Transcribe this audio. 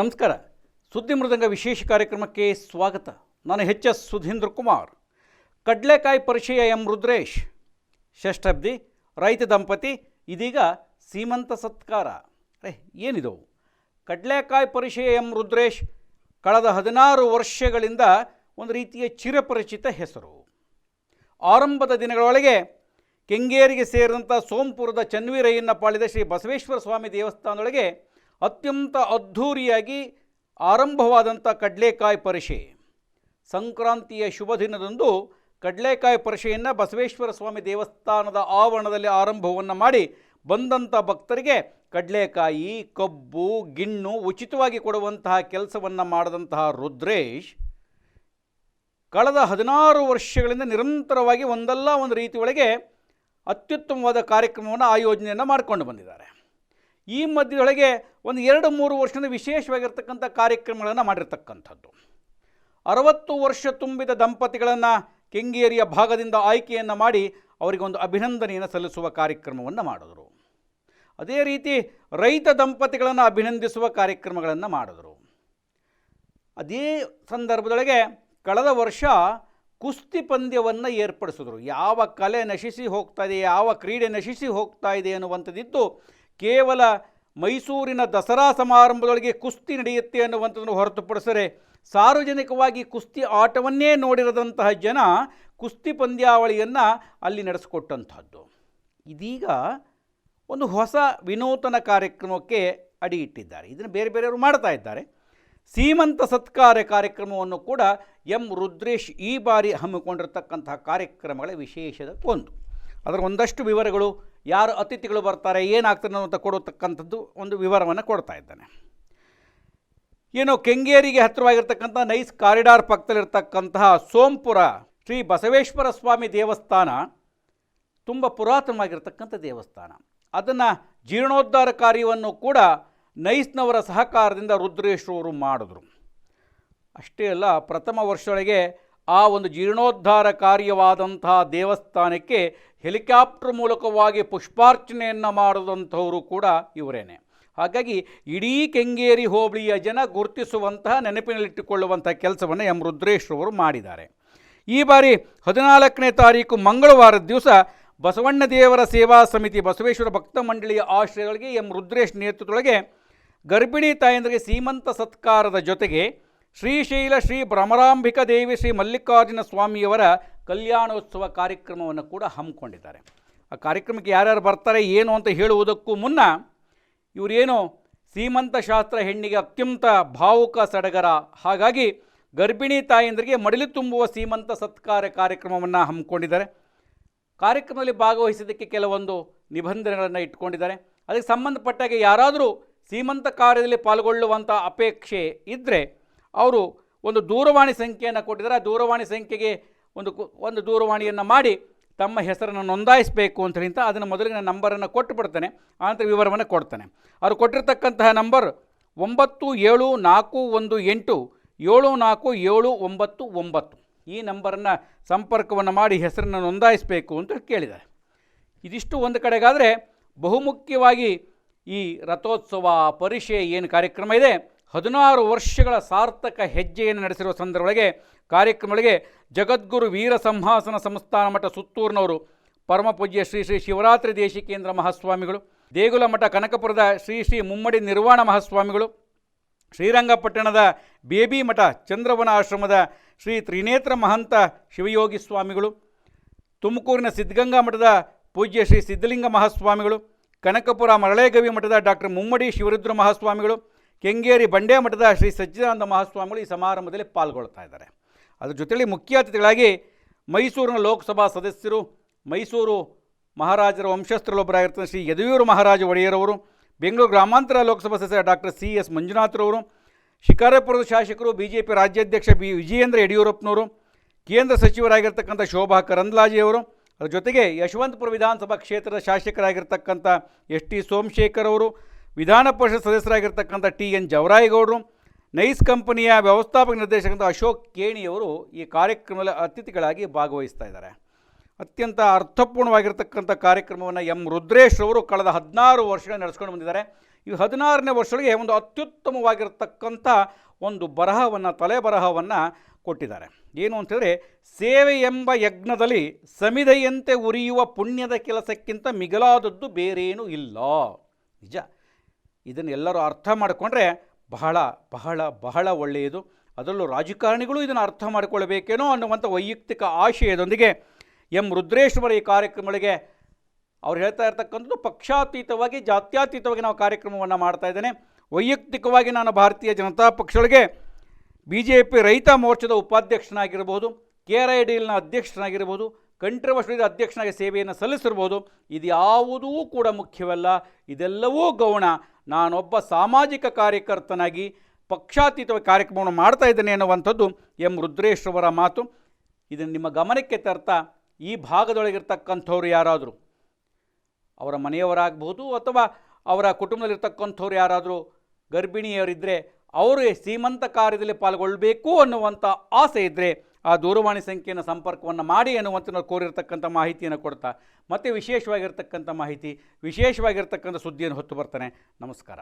ನಮಸ್ಕಾರ. ಸುದ್ದಿ ಮೃದಂಗ ವಿಶೇಷ ಕಾರ್ಯಕ್ರಮಕ್ಕೆ ಸ್ವಾಗತ. ನಾನು ಹೆಚ್ ಎಸ್ ಸುಧೀಂದ್ರ ಕುಮಾರ್. ಕಡ್ಲೆಕಾಯಿ ಪರಿಚಯ ಎಂ ರುದ್ರೇಶ್. ಷಷ್ಠಬ್ದಿ ರೈತ ದಂಪತಿ, ಇದೀಗ ಸೀಮಂತ ಸತ್ಕಾರ. ಅರೆ ಏನಿದು ಕಡ್ಲೆಕಾಯಿ ಪರಿಚಯ ಎಂ ರುದ್ರೇಶ್ ಕಳೆದ ಹದಿನಾರು ವರ್ಷಗಳಿಂದ ಒಂದು ರೀತಿಯ ಚಿರಪರಿಚಿತ ಹೆಸರು. ಆರಂಭದ ದಿನಗಳೊಳಗೆ ಕೆಂಗೇರಿಗೆ ಸೇರಿದಂಥ ಸೋಂಪುರದ ಚನ್ವೀರಯ್ಯನ ಪಾಳಿದ ಶ್ರೀ ಬಸವೇಶ್ವರ ಸ್ವಾಮಿ ದೇವಸ್ಥಾನದೊಳಗೆ ಅತ್ಯಂತ ಅದ್ಧೂರಿಯಾಗಿ ಆರಂಭವಾದಂಥ ಕಡಲೆಕಾಯಿ ಪರಿಷೆ. ಸಂಕ್ರಾಂತಿಯ ಶುಭ ದಿನದಂದು ಕಡಲೆಕಾಯಿ ಪರಿಷೆಯನ್ನು ಬಸವೇಶ್ವರ ಸ್ವಾಮಿ ದೇವಸ್ಥಾನದ ಆವರಣದಲ್ಲಿ ಆರಂಭವನ್ನು ಮಾಡಿ ಬಂದಂಥ ಭಕ್ತರಿಗೆ ಕಡಲೆಕಾಯಿ, ಕಬ್ಬು, ಗಿಣ್ಣು ಉಚಿತವಾಗಿ ಕೊಡುವಂತಹ ಕೆಲಸವನ್ನು ಮಾಡಿದಂತಹ ರುದ್ರೇಶ್ ಕಳೆದ ಹದಿನಾರು ವರ್ಷಗಳಿಂದ ನಿರಂತರವಾಗಿ ಒಂದಲ್ಲ ಒಂದು ರೀತಿಯೊಳಗೆ ಅತ್ಯುತ್ತಮವಾದ ಕಾರ್ಯಕ್ರಮವನ್ನು ಆಯೋಜನೆಯನ್ನು ಮಾಡಿಕೊಂಡು ಬಂದಿದ್ದಾರೆ. ಈ ಮಧ್ಯದೊಳಗೆ ಒಂದು ಎರಡು ಮೂರು ವರ್ಷದಿಂದ ವಿಶೇಷವಾಗಿರ್ತಕ್ಕಂಥ ಕಾರ್ಯಕ್ರಮಗಳನ್ನು ಮಾಡಿರ್ತಕ್ಕಂಥದ್ದು. ಅರವತ್ತು ವರ್ಷ ತುಂಬಿದ ದಂಪತಿಗಳನ್ನು ಕೆಂಗೇರಿಯ ಭಾಗದಿಂದ ಆಯ್ಕೆಯನ್ನು ಮಾಡಿ ಅವರಿಗೊಂದು ಅಭಿನಂದನೆಯನ್ನು ಸಲ್ಲಿಸುವ ಕಾರ್ಯಕ್ರಮವನ್ನು ಮಾಡಿದರು. ಅದೇ ರೀತಿ ರೈತ ದಂಪತಿಗಳನ್ನು ಅಭಿನಂದಿಸುವ ಕಾರ್ಯಕ್ರಮಗಳನ್ನು ಮಾಡಿದರು. ಅದೇ ಸಂದರ್ಭದೊಳಗೆ ಕಳೆದ ವರ್ಷ ಕುಸ್ತಿ ಪಂದ್ಯವನ್ನು ಏರ್ಪಡಿಸಿದ್ರು. ಯಾವ ಕಲೆ ನಶಿಸಿ ಹೋಗ್ತಾ ಇದೆ, ಯಾವ ಕ್ರೀಡೆ ನಶಿಸಿ ಹೋಗ್ತಾ ಇದೆ ಅನ್ನುವಂಥದ್ದಿತ್ತು. ಕೇವಲ ಮೈಸೂರಿನ ದಸರಾ ಸಮಾರಂಭದೊಳಗೆ ಕುಸ್ತಿ ನಡೆಯುತ್ತೆ ಅನ್ನುವಂಥದ್ದನ್ನು ಹೊರತುಪಡಿಸರೆ ಸಾರ್ವಜನಿಕವಾಗಿ ಕುಸ್ತಿ ಆಟವನ್ನೇ ನೋಡಿರದಂತಹ ಜನ ಕುಸ್ತಿ ಪಂದ್ಯಾವಳಿಯನ್ನು ಅಲ್ಲಿ ನಡೆಸಿಕೊಟ್ಟಂಥದ್ದು. ಇದೀಗ ಒಂದು ಹೊಸ ವಿನೂತನ ಕಾರ್ಯಕ್ರಮಕ್ಕೆ ಅಡಿ ಇಟ್ಟಿದ್ದಾರೆ. ಇದನ್ನು ಬೇರೆ ಬೇರೆಯವರು ಮಾಡ್ತಾ ಇದ್ದಾರೆ. ಸೀಮಂತ ಸತ್ಕಾರ ಕಾರ್ಯಕ್ರಮವನ್ನು ಕೂಡ ಎಂ ರುದ್ರೇಶ್ ಈ ಬಾರಿ ಹಮ್ಮಿಕೊಂಡಿರ್ತಕ್ಕಂತಹ ಕಾರ್ಯಕ್ರಮಗಳ ವಿಶೇಷದ ಒಂದು. ಅದರ ಒಂದಷ್ಟು ವಿವರಗಳು ಯಾರು ಅತಿಥಿಗಳು ಬರ್ತಾರೆ, ಏನಾಗ್ತದೆ ಅಂತ ಕೊಡತಕ್ಕಂಥದ್ದು ಒಂದು ವಿವರವನ್ನು ಕೊಡ್ತಾ ಇದ್ದಾನೆ. ಏನು ಕೆಂಗೇರಿಗೆ ಹತ್ತಿರವಾಗಿರ್ತಕ್ಕಂಥ ನೈಸ್ ಕಾರಿಡಾರ್ ಪಕ್ಕದಲ್ಲಿರ್ತಕ್ಕಂತಹ ಸೋಂಪುರ ಶ್ರೀ ಬಸವೇಶ್ವರ ಸ್ವಾಮಿ ದೇವಸ್ಥಾನ ತುಂಬ ಪುರಾತನವಾಗಿರ್ತಕ್ಕಂಥ ದೇವಸ್ಥಾನ. ಅದನ್ನು ಜೀರ್ಣೋದ್ಧಾರ ಕಾರ್ಯವನ್ನು ಕೂಡ ನೈಸ್ನವರ ಸಹಕಾರದಿಂದ ರುದ್ರೇಶ್ವರವರು ಮಾಡಿದ್ರು. ಅಷ್ಟೇ ಅಲ್ಲ, ಪ್ರಥಮ ವರ್ಷದೊಳಗೆ ಆ ಒಂದು ಜೀರ್ಣೋದ್ಧಾರ ಕಾರ್ಯವಾದಂತಹ ದೇವಸ್ಥಾನಕ್ಕೆ ಹೆಲಿಕಾಪ್ಟರ್ ಮೂಲಕವಾಗಿ ಪುಷ್ಪಾರ್ಚನೆಯನ್ನು ಮಾಡಿದಂಥವರು ಕೂಡ ಇವರೇನೆ. ಹಾಗಾಗಿ ಇಡೀ ಕೆಂಗೇರಿ ಹೋಬಳಿಯ ಜನ ಗುರುತಿಸುವಂತಹ ನೆನಪಿನಲ್ಲಿಟ್ಟುಕೊಳ್ಳುವಂಥ ಕೆಲಸವನ್ನು ಎಂ ರುದ್ರೇಶ್ವರವರು ಮಾಡಿದ್ದಾರೆ. ಈ ಬಾರಿ ಹದಿನಾಲ್ಕನೇ ತಾರೀಕು ಮಂಗಳವಾರದ ದಿವಸ ಬಸವಣ್ಣ ದೇವರ ಸೇವಾ ಸಮಿತಿ ಬಸವೇಶ್ವರ ಭಕ್ತ ಮಂಡಳಿಯ ಆಶ್ರಯಗಳಿಗೆ ಎಂ ರುದ್ರೇಶ್ ನೇತೃತ್ವದೊಳಗೆ ಗರ್ಭಿಣಿ ತಾಯಂದರಿಗೆ ಸೀಮಂತ ಸತ್ಕಾರದ ಜೊತೆಗೆ ಶ್ರೀಶೈಲ ಶ್ರೀ ಭ್ರಮರಾಂಬಿಕ ದೇವಿ ಶ್ರೀ ಮಲ್ಲಿಕಾರ್ಜುನ ಸ್ವಾಮಿಯವರ ಕಲ್ಯಾಣೋತ್ಸವ ಕಾರ್ಯಕ್ರಮವನ್ನು ಕೂಡ ಹಮ್ಮಿಕೊಂಡಿದ್ದಾರೆ. ಆ ಕಾರ್ಯಕ್ರಮಕ್ಕೆ ಯಾರ್ಯಾರು ಬರ್ತಾರೆ, ಏನು ಅಂತ ಹೇಳುವುದಕ್ಕೂ ಮುನ್ನ ಇವರೇನು ಸೀಮಂತ ಶಾಸ್ತ್ರ ಹೆಣ್ಣಿಗೆ ಅತ್ಯಂತ ಭಾವುಕ ಸಡಗರ. ಹಾಗಾಗಿ ಗರ್ಭಿಣಿ ತಾಯಂದರಿಗೆ ಮಡಿಲು ತುಂಬುವ ಸೀಮಂತ ಸತ್ಕಾರ ಕಾರ್ಯಕ್ರಮವನ್ನು ಹಮ್ಮಿಕೊಂಡಿದ್ದಾರೆ. ಕಾರ್ಯಕ್ರಮದಲ್ಲಿ ಭಾಗವಹಿಸಿದ್ದಕ್ಕೆ ಕೆಲವೊಂದು ನಿಬಂಧನೆಗಳನ್ನು ಇಟ್ಕೊಂಡಿದ್ದಾರೆ. ಅದಕ್ಕೆ ಸಂಬಂಧಪಟ್ಟಾಗೆ ಯಾರಾದರೂ ಸೀಮಂತ ಕಾರ್ಯದಲ್ಲಿ ಪಾಲ್ಗೊಳ್ಳುವಂಥ ಅಪೇಕ್ಷೆ ಇದ್ದರೆ ಅವರು ಒಂದು ದೂರವಾಣಿ ಸಂಖ್ಯೆಯನ್ನು ಕೊಟ್ಟಿದ್ದಾರೆ. ಆ ದೂರವಾಣಿ ಸಂಖ್ಯೆಗೆ ಒಂದು ಒಂದು ದೂರವಾಣಿಯನ್ನು ಮಾಡಿ ತಮ್ಮ ಹೆಸರನ್ನು ನೋಂದಾಯಿಸಬೇಕು ಅಂತ ಹೇಳಿಂತ ಅದನ್ನು ಮೊದಲಿಗೆ ನಾನು ನಂಬರನ್ನು ಕೊಟ್ಟು ಬಿಡ್ತೇನೆ, ಆನಂತರ ವಿವರವನ್ನು ಕೊಡ್ತೇನೆ. ಅವರು ಕೊಟ್ಟಿರ್ತಕ್ಕಂತಹ ನಂಬರ್ ಒಂಬತ್ತು ಏಳು ನಾಲ್ಕು ಒಂದು ಎಂಟು, ಏಳು ನಾಲ್ಕು ಏಳು ಒಂಬತ್ತು ಒಂಬತ್ತು. ಈ ನಂಬರನ್ನು ಸಂಪರ್ಕವನ್ನು ಮಾಡಿ ಹೆಸರನ್ನು ನೋಂದಾಯಿಸಬೇಕು ಅಂತ ಕೇಳಿದ್ದಾರೆ. ಇದಿಷ್ಟು ಒಂದು ಕಡೆಗಾದರೆ ಬಹುಮುಖ್ಯವಾಗಿ ಈ ರಥೋತ್ಸವ ಪರಿಷೆ ಏನು ಕಾರ್ಯಕ್ರಮ ಇದೆ ಹದಿನಾರು ವರ್ಷಗಳ ಸಾರ್ಥಕ ಹೆಜ್ಜೆಯನ್ನು ನಡೆಸಿರುವ ಸಂದರ್ಭದೊಳಗೆ ಕಾರ್ಯಕ್ರಮಗಳಿಗೆ ಜಗದ್ಗುರು ವೀರ ಸಂಹಾಸನ ಸಂಸ್ಥಾನ ಮಠ ಸುತ್ತೂರಿನವರು ಪರಮಪೂಜ್ಯ ಶ್ರೀ ಶ್ರೀ ಶಿವರಾತ್ರಿ ದೇಶಿಕೇಂದ್ರ ಮಹಾಸ್ವಾಮಿಗಳು, ದೇಗುಲ ಮಠ ಕನಕಪುರದ ಶ್ರೀ ಶ್ರೀ ಮುಮ್ಮಡಿ ನಿರ್ವಾಣ ಮಹಾಸ್ವಾಮಿಗಳು, ಶ್ರೀರಂಗಪಟ್ಟಣದ ಬೇಬಿ ಮಠ ಚಂದ್ರವನ ಆಶ್ರಮದ ಶ್ರೀ ತ್ರಿನೇತ್ರ ಮಹಂತ ಶಿವಯೋಗಿ ಸ್ವಾಮಿಗಳು, ತುಮಕೂರಿನ ಸಿದ್ಧಗಂಗಾ ಮಠದ ಪೂಜ್ಯ ಶ್ರೀ ಸಿದ್ಧಲಿಂಗ ಮಹಾಸ್ವಾಮಿಗಳು, ಕನಕಪುರ ಮರಳೇಗವಿ ಮಠದ ಡಾಕ್ಟರ್ ಮುಮ್ಮಡಿ ಶಿವರುದ್ರ ಮಹಾಸ್ವಾಮಿಗಳು ಕೆಂಗೇರಿ ಬಂಡೆ ಮಠದ ಶ್ರೀ ಸಚ್ಚಿದಾನಂದ ಮಹಾಸ್ವಾಮಿಗಳು ಈ ಸಮಾರಂಭದಲ್ಲಿ ಪಾಲ್ಗೊಳ್ತಾ ಇದ್ದಾರೆ. ಅದರ ಜೊತೆಯಲ್ಲಿ ಮುಖ್ಯ ಅತಿಥಿಗಳಾಗಿ ಮೈಸೂರಿನ ಲೋಕಸಭಾ ಸದಸ್ಯರು, ಮೈಸೂರು ಮಹಾರಾಜರ ವಂಶಸ್ಥರಲ್ಲೊಬ್ಬರಾಗಿರ್ತಾರೆ ಶ್ರೀ ಯದುವೀರು ಮಹಾರಾಜ ಒಡೆಯರವರು, ಬೆಂಗಳೂರು ಗ್ರಾಮಾಂತರ ಲೋಕಸಭಾ ಸದಸ್ಯ ಡಾಕ್ಟರ್ ಸಿ ಎಸ್ ಮಂಜುನಾಥ್ರವರು, ಶಿಕಾರಪುರದ ಶಾಸಕರು ಬಿ ಜೆ ಪಿ ರಾಜ್ಯಾಧ್ಯಕ್ಷ ಬಿ ವಿಜಯೇಂದ್ರ ಯಡಿಯೂರಪ್ಪನವರು, ಕೇಂದ್ರ ಸಚಿವರಾಗಿರ್ತಕ್ಕಂಥ ಶೋಭಾ ಕರಂದ್ಲಾಜೆಯವರು, ಅದರ ಜೊತೆಗೆ ಯಶವಂತಪುರ ವಿಧಾನಸಭಾ ಕ್ಷೇತ್ರದ ಶಾಸಕರಾಗಿರ್ತಕ್ಕಂಥ ಎಸ್ ಟಿ ಸೋಮಶೇಖರ್ ಅವರು ವಿಧಾನ ಪರಿಷತ್ ಸದಸ್ಯರಾಗಿರ್ತಕ್ಕಂಥ ಟಿ ಎನ್ ಜವರಾಯಗೌಡರು, ನೈಸ್ ಕಂಪನಿಯ ವ್ಯವಸ್ಥಾಪಕ ನಿರ್ದೇಶಕಂತ ಅಶೋಕ್ ಕೇಣಿಯವರು ಈ ಕಾರ್ಯಕ್ರಮದಲ್ಲಿ ಅತಿಥಿಗಳಾಗಿ ಭಾಗವಹಿಸ್ತಾ ಇದ್ದಾರೆ. ಅತ್ಯಂತ ಅರ್ಥಪೂರ್ಣವಾಗಿರ್ತಕ್ಕಂಥ ಕಾರ್ಯಕ್ರಮವನ್ನು ಎಂ. ರುದ್ರೇಶ್ ಅವರು ಕಳೆದ ಹದಿನಾರು ವರ್ಷಗಳ ನಡೆಸ್ಕೊಂಡು ಬಂದಿದ್ದಾರೆ. ಈ ಹದಿನಾರನೇ ವರ್ಷಗಳಿಗೆ ಒಂದು ಅತ್ಯುತ್ತಮವಾಗಿರ್ತಕ್ಕಂಥ ಒಂದು ಬರಹವನ್ನು ತಲೆ ಬರಹವನ್ನು ಕೊಟ್ಟಿದ್ದಾರೆ. ಏನು ಅಂತಂದರೆ, ಸೇವೆ ಎಂಬ ಯಜ್ಞದಲ್ಲಿ ಸಮಿದೆಯಂತೆ ಉರಿಯುವ ಪುಣ್ಯದ ಕೆಲಸಕ್ಕಿಂತ ಮಿಗಿಲಾದದ್ದು ಬೇರೇನೂ ಇಲ್ಲ. ನಿಜ. ಇದನ್ನು ಎಲ್ಲರೂ ಅರ್ಥ ಮಾಡಿಕೊಂಡ್ರೆ ಬಹಳ ಬಹಳ ಬಹಳ ಒಳ್ಳೆಯದು. ಅದರಲ್ಲೂ ರಾಜಕಾರಣಿಗಳು ಇದನ್ನು ಅರ್ಥ ಮಾಡಿಕೊಳ್ಳಬೇಕೇನೋ ಅನ್ನುವಂಥ ವೈಯಕ್ತಿಕ ಆಶಯದೊಂದಿಗೆ ಎಂ ರುದ್ರೇಶ್ವರ ಈ ಕಾರ್ಯಕ್ರಮಗಳಿಗೆ ಅವ್ರು ಹೇಳ್ತಾ ಇರ್ತಕ್ಕಂಥದ್ದು ಪಕ್ಷಾತೀತವಾಗಿ, ಜಾತ್ಯಾತೀತವಾಗಿ ನಾವು ಕಾರ್ಯಕ್ರಮವನ್ನು ಮಾಡ್ತಾ ಇದ್ದೇನೆ. ವೈಯಕ್ತಿಕವಾಗಿ ನಾನು ಭಾರತೀಯ ಜನತಾ ಪಕ್ಷಗಳಿಗೆ ಬಿ ಜೆ ಪಿ ರೈತ ಮೋರ್ಚಾದ ಉಪಾಧ್ಯಕ್ಷನಾಗಿರ್ಬೋದು, ಕೆ ಆರ್ ಐ ಡಿಲ್ನ ಅಧ್ಯಕ್ಷನಾಗಿರ್ಬೋದು ಕಂಠ್ರವಶ್ವದ ಅಧ್ಯಕ್ಷನಾಗಿ ಸೇವೆಯನ್ನು ಸಲ್ಲಿಸಿರ್ಬೋದು. ಇದು ಯಾವುದೂ ಕೂಡ ಮುಖ್ಯವಲ್ಲ. ಇದೆಲ್ಲವೂ ಗೌಣ. ನಾನೊಬ್ಬ ಸಾಮಾಜಿಕ ಕಾರ್ಯಕರ್ತನಾಗಿ ಪಕ್ಷಾತೀತವಾಗಿ ಕಾರ್ಯಕ್ರಮವನ್ನು ಮಾಡ್ತಾ ಇದ್ದೇನೆ ಅನ್ನುವಂಥದ್ದು ಎಂ ರುದ್ರೇಶ್ ಅವರ ಮಾತು. ಇದನ್ನು ನಿಮ್ಮ ಗಮನಕ್ಕೆ ತರ್ತಾ ಈ ಭಾಗದೊಳಗಿರ್ತಕ್ಕಂಥವ್ರು ಯಾರಾದರೂ? ಅವರ ಮನೆಯವರಾಗಬಹುದು ಅಥವಾ ಅವರ ಕುಟುಂಬದಲ್ಲಿರ್ತಕ್ಕಂಥವ್ರು ಯಾರಾದರೂ? ಗರ್ಭಿಣಿಯವರಿದ್ದರೆ ಅವರು ಸೀಮಂತ ಕಾರ್ಯದಲ್ಲಿ ಪಾಲ್ಗೊಳ್ಳಬೇಕು ಅನ್ನುವಂಥ ಆಸೆ ಇದ್ದರೆ ಆ ದೂರವಾಣಿ ಸಂಖ್ಯೆಯನ್ನು ಸಂಪರ್ಕವನ್ನು ಮಾಡಿ ಅನ್ನುವಂಥ ನಾವು ಕೋರಿರ್ತಕ್ಕಂಥ ಮಾಹಿತಿಯನ್ನು ಕೊಡ್ತಾ, ಮತ್ತು ವಿಶೇಷವಾಗಿರ್ತಕ್ಕಂಥ ಮಾಹಿತಿ, ವಿಶೇಷವಾಗಿರ್ತಕ್ಕಂಥ ಸುದ್ದಿಯನ್ನು ಹೊತ್ತು ಬರ್ತಾನೆ. ನಮಸ್ಕಾರ.